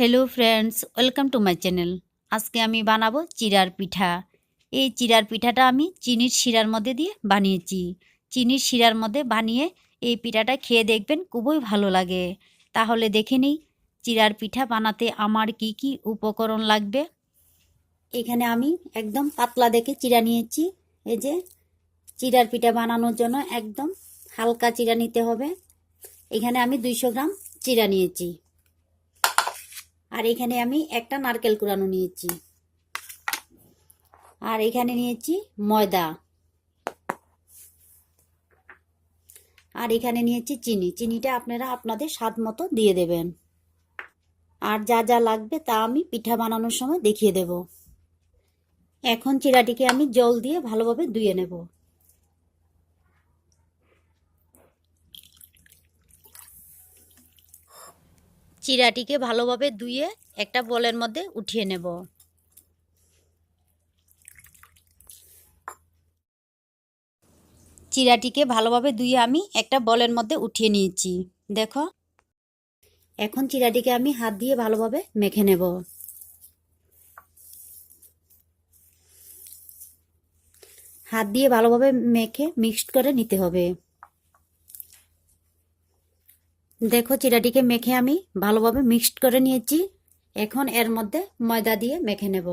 Hello friends welcome to my channel আজকে আমি বানাবো চিড়ার পিঠা। এই চিড়ার পিঠাটা আমি চিনির শিরার মধ্যে দিয়ে বানিয়েছি। চিনির শিরার মধ্যে বানিয়ে এই পিঠাটা খেয়ে দেখবেন খুবই ভালো লাগে। তাহলে দেখে নিই চিড়ার পিঠা বানাতে আমার কি কি উপকরণ লাগবে। এখানে আমি একদম পাতলা দেখে চিড়া নিয়েছি। এই যে চিড়ার পিঠা বানানোর জন্য একদম হালকা চিড়া নিতে হবে। এখানে আমি দুইশো গ্রাম চিড়া নিয়েছি। আর এখানে আমি একটা নারকেল কুড়ানো নিয়েছি। আর এখানে নিয়েছি ময়দা। আর এখানে নিয়েছি চিনি। চিনিটা আপনারা আপনাদের স্বাদ মতো দিয়ে দেবেন। আর যা যা লাগবে তা আমি পিঠা বানানোর সময় দেখিয়ে দেব। এখন চিরাটিকে আমি জল দিয়ে ভালোভাবে ধুয়ে নেব। চিরাটিকে ভালোভাবে ধুয়ে একটা বলের মধ্যে উঠিয়ে নেব। চিরাটিকে ভালোভাবে ধুয়ে আমি একটা বলের মধ্যে উঠিয়ে নিয়েছি। দেখো। এখন চিরাটিকে আমি হাত দিয়ে ভালোভাবে মেখে নেব। হাত দিয়ে ভালোভাবে মেখে মিক্সড করে নিতে হবে। দেখো চিরাটিকে মেখে আমি ভালোভাবে মিক্সড করে নিয়েছি। এখন এর মধ্যে ময়দা দিয়ে মেখে নেব।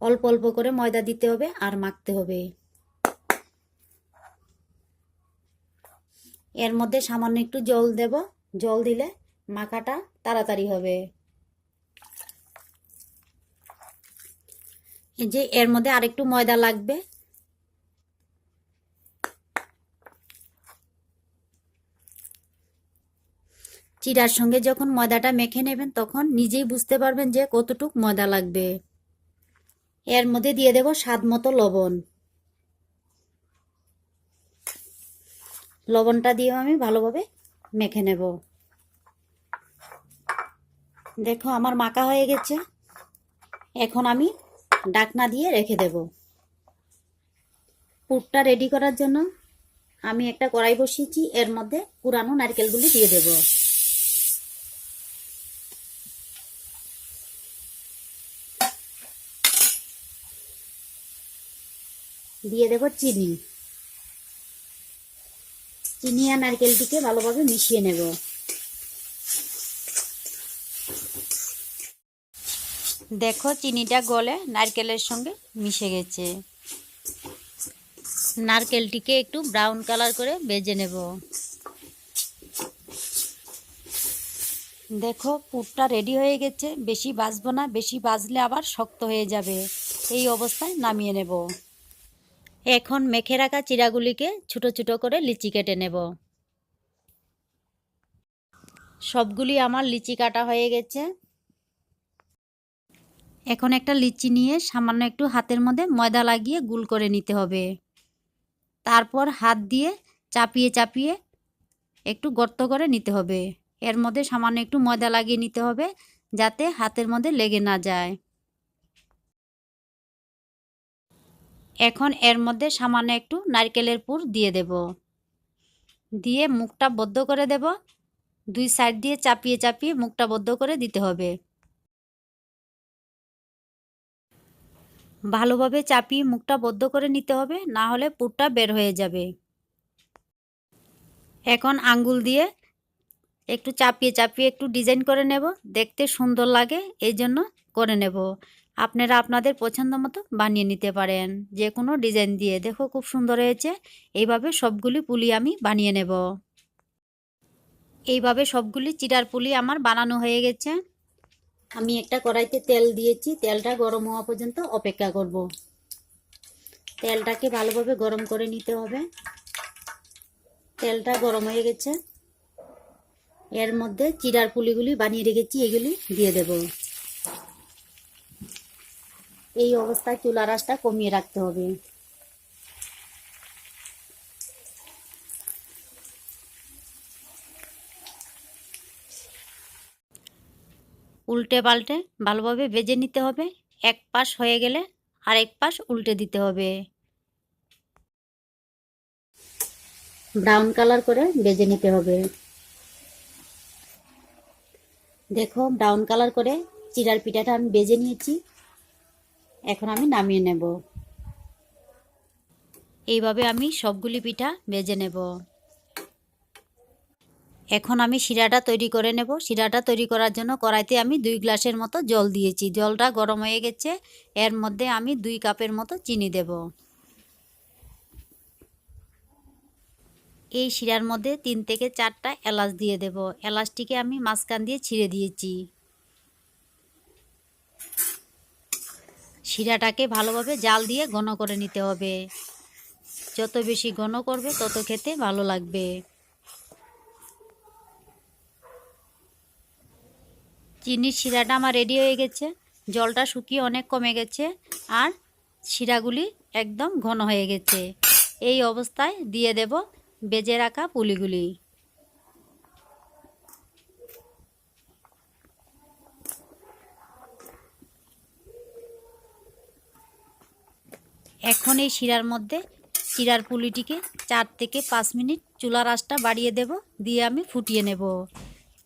অল্প অল্প করে ময়দা দিতে হবে আর মাখতে হবে। এর মধ্যে সামান্য একটু জল দেব। জল দিলে মাখাটা তাড়াতাড়ি হবে। যে এর মধ্যে আরেকটু ময়দা লাগবে। চিড়ার সঙ্গে যখন ময়দাটা মেখে নেবেন, তখন নিজেই বুঝতে পারবেন যে কতটুক ময়দা লাগবে। এর মধ্যে দিয়ে দেব স্বাদ মতো লবণ। লবণটা দিয়ে আমি ভালোভাবে মেখে নেব। দেখো, আমার মাখা হয়ে গেছে। এখন আমি ডাকনা দিয়ে রেখে দেব। পুরটা রেডি করার জন্য আমি একটা কড়াই বসিয়েছি। এর মধ্যে পুরানো নারকেলগুলি দিয়ে দেবো। দিয়ে দেব চিনি। চিনি আর নারকেলটিকে ভালোভাবে মিশিয়ে নেব। দেখো, চিনিটা গলে নারকেলের সঙ্গে মিশে গেছে। নারকেলটিকে একটু ব্রাউন কালার করে বেজে নেব। দেখো, পুরটা রেডি হয়ে গেছে। বেশি বাজবো না, বেশি বাজলে আবার শক্ত হয়ে যাবে। এই অবস্থায় নামিয়ে নেব। এখন মেখে রাখা চিরাগুলিকে ছোট ছোট করে লিচি কেটে নেব। সবগুলি আমার লিচি কাটা হয়ে গেছে। এখন একটা লিচি নিয়ে সামান্য একটু হাতের মধ্যে ময়দা লাগিয়ে গুল করে নিতে হবে। তারপর হাত দিয়ে চাপিয়ে চাপিয়ে একটু গর্ত করে নিতে হবে। এর মধ্যে সামান্য একটু ময়দা লাগিয়ে নিতে হবে যাতে হাতের মধ্যে লেগে না যায়। এখন এর মধ্যে সামান্য একটু নারকেলের পুর দিয়ে দেব। দিয়ে মুখটা বদ্ধ করে দেব। দুই সাইড দিয়ে চাপিয়ে চাপিয়ে মুখটা বদ্ধ করে দিতে হবে। ভালোভাবে চাপিয়ে মুখটা বদ্ধ করে নিতে হবে, না হলে পুরটা বের হয়ে যাবে। এখন আঙ্গুল দিয়ে একটু চাপিয়ে চাপিয়ে একটু ডিজাইন করে নেব। দেখতে সুন্দর লাগে এই জন্য করে নেব। আপনারা আপনাদের পছন্দ মতো বানিয়ে নিতে পারেন। যে কোনো ডিজাইন দিয়ে। দেখো খুব সুন্দর হয়েছে। এইভাবে সবগুলি পুলি আমি বানিয়ে নেব। এইভাবে সবগুলি চিটার পুলি আমার বানানো হয়ে গেছে। আমি একটা কড়াইতে তেল দিয়েছি। তেলটা গরম হওয়া পর্যন্ত অপেক্ষা করব। তেলটাকে ভালোভাবে গরম করে নিতে হবে। তেলটা গরম হয়ে গেছে। এর মধ্যে চিড়ার পুলিগুলি বানিয়ে রেখেছি। এগুলি দিয়ে দেব। এই অবস্থায় চুলার আঁচটা কমিয়ে রাখতে হবে। উল্টে পাল্টে ভালোভাবে ভেজে নিতে হবে। এক পাশ হয়ে গেলে আরেক পাশ উল্টে দিতে হবে। ব্রাউন কালার করে ভেজে নিতে হবে। দেখো ব্রাউন কালার করে চিড়ার পিঠাটা আমি বেজে নিয়েছি। এখন আমি নামিয়ে নেব। এইভাবে আমি সবগুলি পিঠা বেজে নেব। এখন আমি শিরাটা তৈরি করে নেব। শিরাটা তৈরি করার জন্য কড়াইতে আমি দুই গ্লাসের মতো জল দিয়েছি। জলটা গরম হয়ে গেছে। এর মধ্যে আমি দুই কাপের মতো চিনি দেব। এই শিরার মধ্যে তিন থেকে চারটা এলাচ দিয়ে দেব। এলাচটিকে আমি মাঝখান দিয়ে ছিঁড়ে দিয়েছি। শিরাটাকে ভালোভাবে জাল দিয়ে ঘন করে নিতে হবে। যত বেশি ঘন করবে, তত খেতে ভালো লাগবে। চিনির শিরাটা আমার রেডি হয়ে গেছে। জলটা শুকিয়ে অনেক কমে গেছে আর শিরাগুলি একদম ঘন হয়ে গেছে। এই অবস্থায় দিয়ে দেব বেজে রাখা পুলিগুলি। এখন এই শিরার মধ্যে চিরার পুলিটিকে চার থেকে পাঁচ মিনিট চুলার আঁচটা বাড়িয়ে দেব, দিয়ে আমি ফুটিয়ে নেব।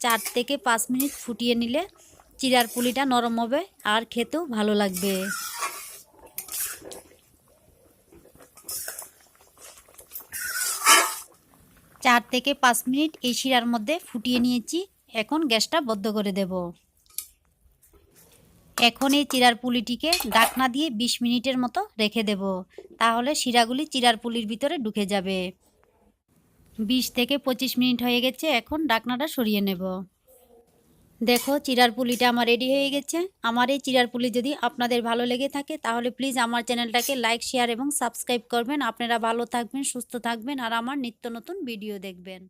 চার থেকে পাঁচ মিনিট ফুটিয়ে নিলে চিরার পুলিটা নরম হবে আর খেতেও ভালো লাগবে। চার থেকে পাঁচ মিনিট এই শিরার মধ্যে ফুটিয়ে নিয়েছি, এখন গ্যাসটা বদ্ধ করে দেব। এখন এই চিরার পুলিটিকে ডাকনা দিয়ে ২০ মিনিটের মতো রেখে দেব। তাহলে শিরাগুলি চিরার পুলির ভিতরে ঢুকে যাবে। ২০ থেকে ২৫ মিনিট হয়ে গেছে, এখন ডাকনাটা সরিয়ে নেব। দেখো চিরার পুলিটা আমার রেডি হয়ে গেছে। আমার এই চিরার পুলি যদি আপনাদের ভালো লেগে থাকে, তাহলে প্লিজ আমার চ্যানেলটাকে লাইক শেয়ার এবং সাবস্ক্রাইব করবেন। আপনারা ভালো থাকবেন, সুস্থ থাকবেন, আর আমার নিত্য নতুন ভিডিও দেখবেন।